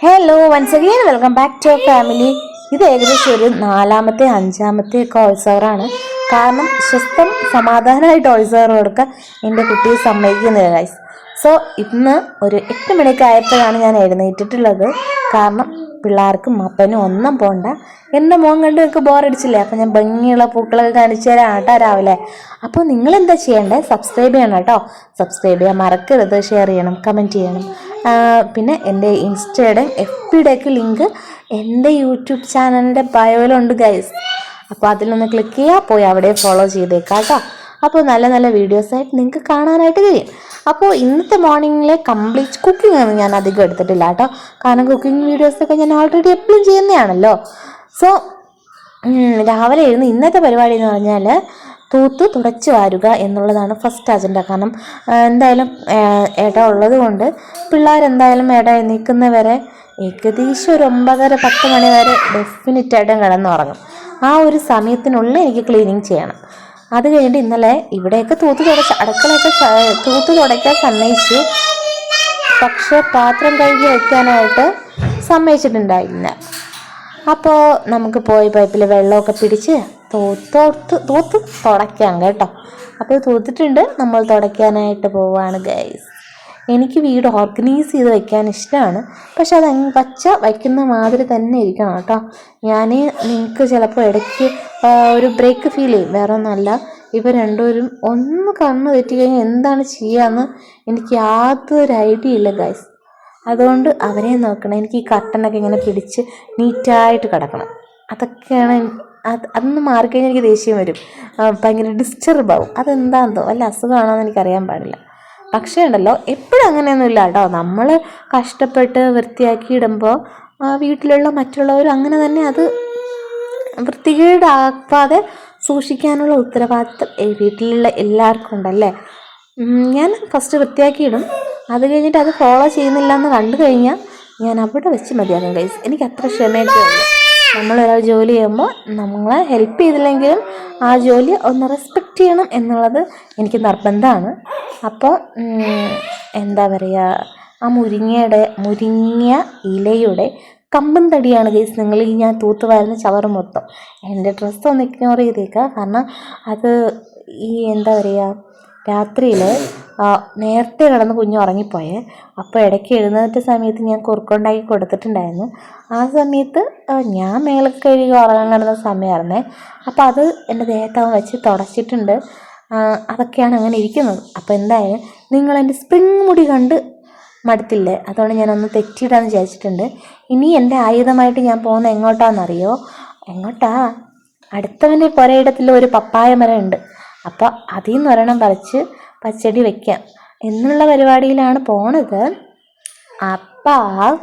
Hello once again welcome back to family ഇത് ഏകദേശം ഒരു നാലാമത്തെ അഞ്ചാമത്തെ ഒക്കെ ആണ്. കാരണം സ്വസ്ഥം സമാധാനമായിട്ട് ടോയ്സ് അവർ കൊടുക്കാൻ എന്റെ കുട്ടിയെ സമ്മതിക്കുന്നില്ല ഗൈസ് സോ ഇന്ന് ഒരു എട്ട് മണിയൊക്കെ ആയപ്പോഴാണ് ഞാൻ എഴുന്നേറ്റിട്ടുള്ളത്. കാരണം പിള്ളേർക്കും അപ്പനും ഒന്നും പോണ്ട. എന്റെ മോൻ കണ്ട് നിങ്ങൾക്ക് ബോറടിച്ചില്ലേ? അപ്പം ഞാൻ ഭംഗിയുള്ള പൂക്കളൊക്കെ കാണിച്ചു തരാം കേട്ടോ രാവിലെ. അപ്പോൾ നിങ്ങൾ എന്താ ചെയ്യേണ്ടത് സബ്സ്ക്രൈബ് ചെയ്യണം കേട്ടോ. സബ്സ്ക്രൈബ് ചെയ്യാൻ മറക്കരുത്. ഷെയർ ചെയ്യണം. കമന്റ് ചെയ്യണം. പിന്നെ എന്റെ ഇൻസ്റ്റയുടെ എഫ് പിയുടെയൊക്കെ ലിങ്ക് എന്റെ യൂട്യൂബ് ചാനലിന്റെ ബയോയിലുണ്ട് ഗൈസ് അപ്പോൾ അതിലൊന്ന് ക്ലിക്ക് ചെയ്യുക പോയി അവിടെ ഫോളോ ചെയ്തേക്കാം കേട്ടോ. അപ്പോൾ നല്ല നല്ല വീഡിയോസ് ആയിട്ട് നിങ്ങൾക്ക് കാണാനായിട്ട് കഴിയും. അപ്പോൾ ഇന്നത്തെ മോർണിംഗിലെ കംപ്ലീറ്റ് കുക്കിംഗ് ഒന്നും ഞാൻ അധികം എടുത്തിട്ടില്ല കേട്ടോ. കാരണം കുക്കിംഗ് വീഡിയോസൊക്കെ ഞാൻ ഓൾറെഡി എപ്പോഴും ചെയ്യുന്നതാണല്ലോ. സോ രാവിലെ ഇരുന്ന് ഇന്നത്തെ പരിപാടി എന്ന് പറഞ്ഞാൽ തൂത്ത് തുടച്ച് വാരുക എന്നുള്ളതാണ് ഫസ്റ്റ് അജണ്ട കാരണം എന്തായാലും ഇട ഉള്ളത് കൊണ്ട് പിള്ളേരെന്തായാലും ഇട നിൽക്കുന്നവരെ ഏകദേശം ഒരു ഒമ്പതര പത്ത് മണി വരെ ഡെഫിനറ്റായിട്ടും കിടന്നുറങ്ങും. ആ ഒരു സമയത്തിനുള്ളിൽ എനിക്ക് ക്ലീനിങ് ചെയ്യണം. അത് കഴിഞ്ഞിട്ട് ഇന്നലെ ഇവിടെയൊക്കെ തൂത്ത് തുടച്ച് അടുക്കളയൊക്കെ തൂത്ത് തുടയ്ക്കാൻ സമ്മതിച്ചു. പക്ഷെ പാത്രം കഴുകി വയ്ക്കാനായിട്ട് സമ്മതിച്ചിട്ടുണ്ടായില്ല അപ്പോൾ നമുക്ക് പോയി പൈപ്പിൽ വെള്ളമൊക്കെ പിടിച്ച് തൂത്തോർത്ത് തൂത്ത് തുടയ്ക്കാം കേട്ടോ. അപ്പോൾ തൂത്തിട്ടുണ്ട്. നമ്മൾ തുടയ്ക്കാനായിട്ട് പോവാണ് ഗൈസ് എനിക്ക് വീട് ഓർഗനൈസ് ചെയ്ത് വയ്ക്കാൻ ഇഷ്ടമാണ് പക്ഷെ അത് പച്ച വയ്ക്കുന്ന മാതിരി തന്നെ ഇരിക്കണം കേട്ടോ. ഞാൻ നിങ്ങൾക്ക് ചിലപ്പോൾ ഇടയ്ക്ക് ഒരു ബ്രേക്ക് ഫീൽ ചെയ്യും. വേറെ ഒന്നല്ല. ഇവർ രണ്ടുപേരും ഒന്ന് കണ്ണ് തെറ്റി കഴിഞ്ഞാൽ എന്താണ് ചെയ്യാന്ന് എനിക്ക് യാതൊരു ഐഡിയ ഇല്ല ഗൈസ് അതുകൊണ്ട് അവരെ നോക്കണം. എനിക്ക് ഈ കട്ടനൊക്കെ ഇങ്ങനെ പിടിച്ച് നീറ്റായിട്ട് കിടക്കണം. അതൊക്കെയാണ് അത് അതൊന്ന് മാറിക്കഴിഞ്ഞാൽ എനിക്ക് ദേഷ്യം വരും. ഭയങ്കര ഡിസ്റ്റർബ് ആവും. അതെന്താണെന്നോ വല്ല അസുഖമാണോ എന്ന് എനിക്കറിയാൻ പാടില്ല. പക്ഷേ ഉണ്ടല്ലോ എപ്പോഴും അങ്ങനെയൊന്നുമില്ല കേട്ടോ. നമ്മൾ കഷ്ടപ്പെട്ട് വൃത്തിയാക്കി ഇടുമ്പോൾ വീട്ടിലുള്ള മറ്റുള്ളവരും അങ്ങനെ തന്നെ അത് വൃത്തികേടാക്കാതെ സൂക്ഷിക്കാനുള്ള ഉത്തരവാദിത്തം ഈ വീട്ടിലുള്ള എല്ലാവർക്കും ഉണ്ടല്ലേ? ഞാൻ ഫസ്റ്റ് വൃത്തിയാക്കിയിടും അത് കഴിഞ്ഞിട്ട് അത് ഫോളോ ചെയ്യുന്നില്ല എന്ന് കണ്ടു കഴിഞ്ഞാൽ ഞാൻ അവിടെ വെച്ച് മതിയാകും ഗൈസ് എനിക്ക് അത്ര ക്ഷമയൊക്കെ ഉള്ളൂ. നമ്മളൊരാൾ ജോലി ചെയ്യുമ്പോൾ നമ്മളെ ഹെൽപ്പ് ചെയ്തില്ലെങ്കിലും ആ ജോലി ഒന്ന് റെസ്പെക്റ്റ് ചെയ്യണം എന്നുള്ളത് എനിക്ക് നിർബന്ധമാണ്. അപ്പോൾ എന്താ പറയുക ആ മുരിങ്ങയുടെ മുരിങ്ങ ഇലയുടെ കമ്പും തടിയാണ് കേസ് നിങ്ങൾ ഈ ഞാൻ തൂത്ത് വാരുന്ന ചവറ് മൊത്തം. എന്റെ ഡ്രസ്സ് ഒന്ന് ഇഗ്നോർ ചെയ്തേക്കുക കാരണം അത് ഈ എന്താ പറയുക രാത്രിയിൽ നേരത്തെ കിടന്ന് കുഞ്ഞ് ഉറങ്ങിപ്പോയെ. അപ്പോൾ ഇടയ്ക്ക് എഴുന്നേറ്റ സമയത്ത് ഞാൻ കുറുക്കുണ്ടാക്കി കൊടുത്തിട്ടുണ്ടായിരുന്നു. ആ സമയത്ത് ഞാൻ മേലൊക്കെ കഴുകി ഉറങ്ങാൻ കിടന്ന സമയമായിരുന്നേ. അപ്പോൾ അത് എന്റെ ദേഹത്തവൻ വെച്ച് തുടച്ചിട്ടുണ്ട്. അതൊക്കെയാണ് അങ്ങനെ ഇരിക്കുന്നത്. അപ്പോൾ എന്തായാലും നിങ്ങൾ എന്റെ സ്പ്രിങ് മുടി കണ്ട് മടുത്തില്ലേ? അതുകൊണ്ട് ഞാനൊന്ന് തെറ്റിയിടാന്ന് വിചാരിച്ചിട്ടുണ്ട്. ഇനി എന്റെ ആയുധമായിട്ട് ഞാൻ പോകുന്ന എങ്ങോട്ടാണെന്നറിയോ എങ്ങോട്ടാ? അടുത്തവന്റെ പുരയിടത്തിൽ ഒരു പപ്പായ മരം ഉണ്ട് അപ്പോൾ അതിൽ നിന്ന് ഒരെണ്ണം പറിച്ച് പച്ചടി വെക്കാം. എന്നുള്ള പരിപാടിയിലാണ് പോണത്. അപ്പോൾ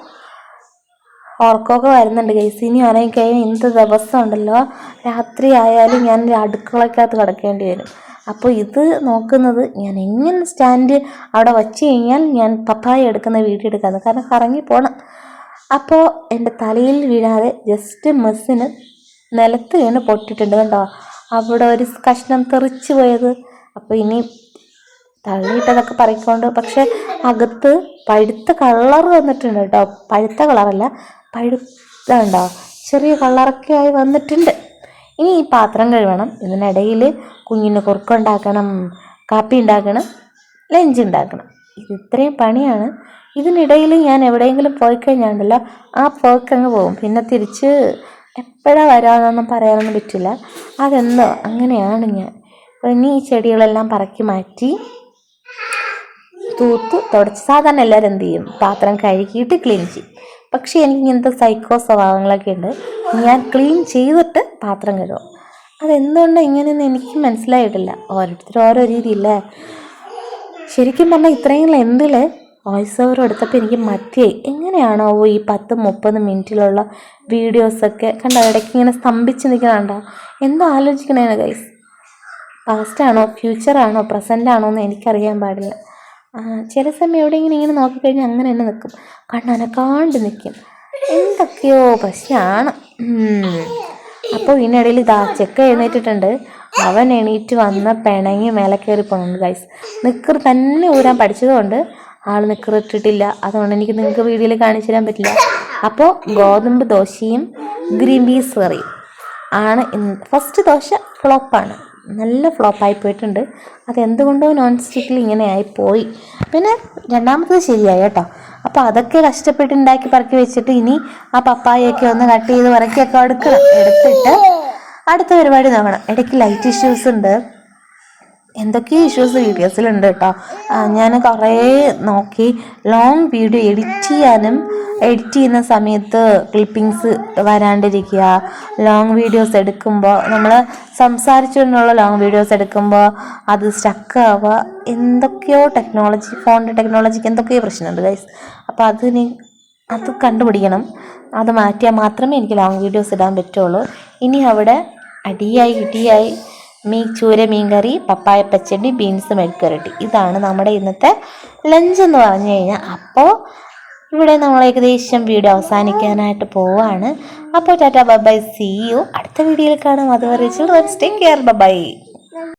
ഓർക്കൊക്കെ വരുന്നുണ്ട് ഗൈസ് ഇനി ഉറങ്ങി കഴിഞ്ഞാൽ ഇന്നത്തെ ദിവസം ഉണ്ടല്ലോ. രാത്രി ആയാലും ഞാൻ അടുക്കളക്കകത്ത് കിടക്കേണ്ടി വരും. അപ്പോൾ ഇത് നോക്കുന്നത് ഞാൻ എങ്ങനെ സ്റ്റാൻഡ് അവിടെ വച്ച് കഴിഞ്ഞാൽ ഞാൻ പപ്പായ എടുക്കുന്ന വീഡിയോ എടുക്കാതെ കാരണം കറങ്ങി പോകണം അപ്പോൾ എന്റെ തലയിൽ വീഴാതെ ജസ്റ്റ് മെസ്സിന് നിലത്ത് വീണ് പൊട്ടിയിട്ടുണ്ട് കണ്ടോ? അവിടെ ഒരു കഷ്ണം തെറിച്ച് പോയത്. അപ്പോൾ ഇനി തള്ളിയിട്ടതൊക്കെ പറിക്കൊണ്ട് പക്ഷെ അകത്ത് പഴുത്ത കളർ വന്നിട്ടുണ്ട് കേട്ടോ. പഴുത്ത കളറല്ല പഴുത്തുണ്ടോ ചെറിയ കളറൊക്കെ ആയി വന്നിട്ടുണ്ട്. ഇനി ഈ പാത്രം കഴുകണം. ഇതിനിടയിൽ കുഞ്ഞിന് കുറുക്കുണ്ടാക്കണം കാപ്പി ഉണ്ടാക്കണം ലഞ്ച് ഉണ്ടാക്കണം. ഇത് ഇത്രയും പണിയാണ്. ഇതിനിടയിൽ ഞാൻ എവിടെയെങ്കിലും പോയി കഴിഞ്ഞാണ്ടല്ലോ ആ പോക്കങ്ങ് പോകും. പിന്നെ തിരിച്ച് എപ്പോഴാണ് വരാമെന്നൊന്നും പറയാനൊന്നും പറ്റില്ല. അതെന്തോ അങ്ങനെയാണ് ഞാൻ. അപ്പോൾ ഇനി ഈ ചെടികളെല്ലാം പറക്കി മാറ്റി തൂത്ത് തുടച്ച് സാധാരണ എല്ലാവരും എന്ത് ചെയ്യും? പാത്രം കഴുകിയിട്ട് ക്ലീൻ ചെയ്യും. പക്ഷേ എനിക്ക് ഇങ്ങനത്തെ സൈക്കോ സ്വഭാവങ്ങളൊക്കെ ഉണ്ട്. ഞാൻ ക്ലീൻ ചെയ്തിട്ട് പാത്രം കഴുകും. അതെന്തുകൊണ്ടാണ് ഇങ്ങനെയെന്ന് എനിക്ക് മനസ്സിലായിട്ടില്ല. ഓരോരുത്തരും ഓരോ രീതിയില്ലേ? ശരിക്കും പറഞ്ഞാൽ ഇത്രയും ലെന്തിൽ വോയിസ് ഓവർ എടുത്തപ്പോൾ എനിക്ക് മതിയായി. എങ്ങനെയാണോ ഈ പത്ത് മുപ്പത് മിനിറ്റിലുള്ള വീഡിയോസൊക്കെ കണ്ട? ഇടയ്ക്ക് ഇങ്ങനെ സ്തംഭിച്ച് നിൽക്കണുണ്ടോ എന്തോ ആലോചിക്കണേന്ന് ഗൈസ് പാസ്റ്റാണോ ഫ്യൂച്ചറാണോ പ്രസന്റ് ആണോ? എന്ന് എനിക്കറിയാൻ പാടില്ല. ചില സമയം എവിടെയെങ്കിലും ഇങ്ങനെ നോക്കിക്കഴിഞ്ഞാൽ അങ്ങനെ തന്നെ നിൽക്കും കണ്ണനക്കാണ്ട് നിൽക്കും എന്തൊക്കെയോ പ്രശ്നമാണ് അപ്പോൾ ഇതിനിടയിൽ ഇതാ ചെക്ക എഴുന്നേറ്റിട്ടുണ്ട്. അവൻ എണീറ്റ് വന്ന പിണങ്ങി മേലെ കയറി പോകുന്നുണ്ട് ഗൈസ് നിക്കർ തന്നെ ഊരാൻ പഠിച്ചതുകൊണ്ട് ആൾ നിക്കർ ഇട്ടിട്ടില്ല. അതുകൊണ്ട് എനിക്ക് നിങ്ങൾക്ക് വീഡിയോയിൽ കാണിച്ചു തരാൻ പറ്റില്ല. അപ്പോൾ ഗോതമ്പ് ദോശയും ഗ്രീൻ പീസ് കറിയും ആണ് ഫസ്റ്റ് ദോശ ഫ്ലോപ്പാണ് നല്ല ഫ്ലോപ്പായി പോയിട്ടുണ്ട്. അതെന്തുകൊണ്ടോ നോൺ സ്റ്റിക്കിൽ ഇങ്ങനെ പോയി പിന്നെ രണ്ടാമത്തത് ശരിയായി കേട്ടോ. അപ്പോൾ അതൊക്കെ കഷ്ടപ്പെട്ട് ഉണ്ടാക്കി പറക്കി വെച്ചിട്ട് ഇനി ആ പപ്പായൊക്കെ ഒന്ന് കട്ട് ചെയ്ത് പറക്കിയൊക്കെ എടുക്കണം എടുത്തിട്ട് അടുത്ത പരിപാടി നോക്കണം. ഇടയ്ക്ക് ലൈറ്റ് ഇഷ്യൂസ് ഉണ്ട്. എന്തൊക്കെയോ ഇഷ്യൂസ് വീഡിയോസിലുണ്ട് കേട്ടോ ഞാൻ കുറേ നോക്കി. ലോങ് വീഡിയോ എഡിറ്റ് ചെയ്യാനും എഡിറ്റ് ചെയ്യുന്ന സമയത്ത് ക്ലിപ്പിങ്സ് വരാണ്ടിരിക്കുക. ലോങ് വീഡിയോസ് എടുക്കുമ്പോൾ നമ്മൾ സംസാരിച്ചുകൊണ്ടുള്ള ലോങ് വീഡിയോസ് എടുക്കുമ്പോൾ അത് സ്റ്റക്ക് ആവുക. എന്തൊക്കെയോ ടെക്നോളജി ഫോണിന്റെ ടെക്നോളജിക്ക് എന്തൊക്കെയോ പ്രശ്നമുണ്ട് ഗൈസ് അപ്പോൾ അതിന് അത് കണ്ടുപിടിക്കണം. അത് മാറ്റിയാൽ മാത്രമേ എനിക്ക് ലോങ് വീഡിയോസ് ഇടാൻ പറ്റുള്ളൂ. ഇനി അവിടെ അടിയായി ഇടിയായി മീൻ ചൂര മീൻ കറി പപ്പായ പച്ചടി ബീൻസ് മെഴുക്കുരട്ടി ഇതാണ് നമ്മുടെ ഇന്നത്തെ ലഞ്ച് എന്ന് പറഞ്ഞു കഴിഞ്ഞാൽ. അപ്പോൾ ഇവിടെ നമ്മൾ ഏകദേശം വീഡിയോ അവസാനിക്കാനായിട്ട് പോവാണ്. അപ്പോൾ ടാറ്റ ബൈ സി യു അടുത്ത വീഡിയോയിൽ കാണാം. അതുവരെ ചിൽഡ്രൻസ് ടേക്ക് കെയർ ബൈ